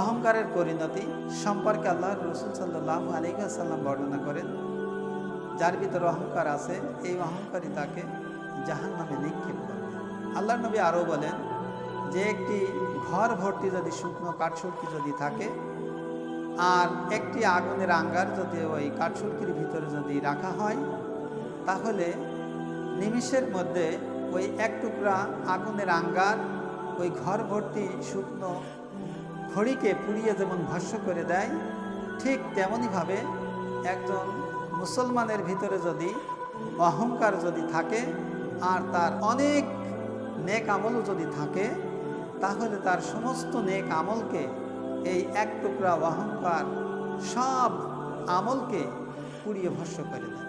অহংকারের পরিণতি সম্পর্কে আল্লাহ রসুল সাল্লাহ আলিহাসাল্লাম বর্ণনা করেন, যার ভিতরে অহংকার আছে, এই অহংকারই তাকে জাহান নামে নিক্ষেপ করবে। আল্লাহ নবী আরও বলেন, যে একটি ঘর ভর্তি যদি শুকনো কাঠশুলকি যদি থাকে, আর একটি আগুনের আঙ্গার যদি ওই কাঠশুলকির ভিতরে যদি রাখা হয়, তাহলে নিমিষের মধ্যে ওই এক টুকরা আগুনের আঙ্গার, ওই ঘর ভর্তি শুকনো খড়িকে পুড়িয়ে যেমন ভস্য করে দেয়, ঠিক তেমনইভাবে একজন মুসলমানের ভিতরে যদি অহংকার যদি থাকে আর তার অনেক নেক আমলও যদি থাকে, তাহলে তার সমস্ত নেক আমলকে, এই এক টুকরা অহংকার সব আমলকে পুড়িয়ে ভস্য করে দেয়।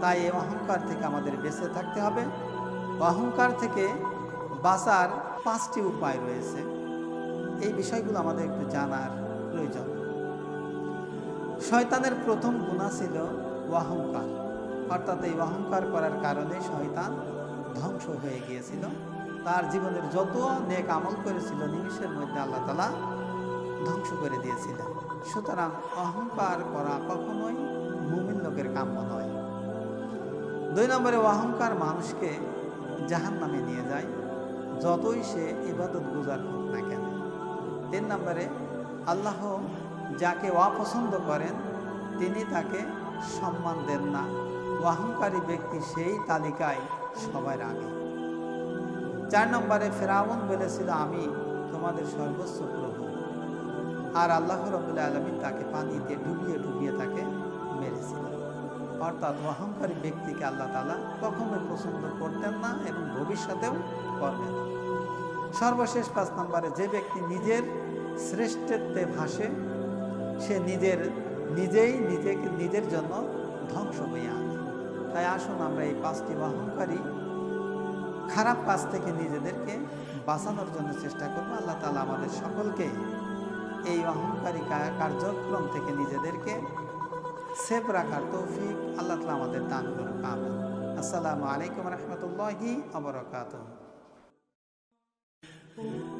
তাই এই অহংকার থেকে আমাদের বেঁচে থাকতে হবে। অহংকার থেকে বাঁচার পাঁচটি উপায় রয়েছে। এই বিষয়গুলো আমাদের একটু জানার প্রয়োজন। শয়তানের প্রথম গুণা ছিল অহংকার। অর্থাৎ এই অহংকার করার কারণে শয়তান ধ্বংস হয়ে গিয়েছিল। তার জীবনের যত নেক আমল করেছিল, নিমিষের মধ্যে আল্লাহ তালা ধ্বংস করে দিয়েছিলেন। সুতরাং অহংকার করা কখনোই মুমিন লোকের কাম্য নয়। দুই নম্বরে, অহংকার মানুষকে জাহান নামে নিয়ে যায়, যতই সে ইবাদত গুজার হোক না কেন। তিন নম্বরে, আল্লাহ যাকে অপছন্দ করেন, তিনি তাকে সম্মান দেন না। অহংকারী ব্যক্তি সেই তালিকায় সবার আগে। চার নম্বরে, ফেরাউন বলেছিল, আমি তোমাদের সর্বোচ্চ প্রভু। আর আল্লাহ রবুল্লা আলমিন তাকে পানিতে ডুবিয়ে ডুবিয়ে তাকে মেরেছিলেন অর্থাৎ অহংকারী ব্যক্তিকে আল্লাহ তালা কখনোই পছন্দ করতেন না এবং ভবিষ্যতেও করবেন না। সর্বশেষ পাঁচ নম্বরে যে ব্যক্তি নিজের শ্রেষ্ঠত্বে ভাসে, সে নিজের, নিজেই নিজেকে নিজের জন্য ধ্বংস হয়ে আনে। তাই আসুন আমরা এই পাঁচটি অহংকারী খারাপ কাজ থেকে নিজেদেরকে বাঁচানোর জন্য চেষ্টা করব। আল্লাহ তালা আমাদের সকলকে এই অহংকারী কার্যক্রম থেকে নিজেদেরকে সেফ রাখার তৌফিক আল্লাহ তালা আমাদের দান করুক। আমিন। আসসালামু আলাইকুম রহমতুল্লাহি আবরকাত Oh.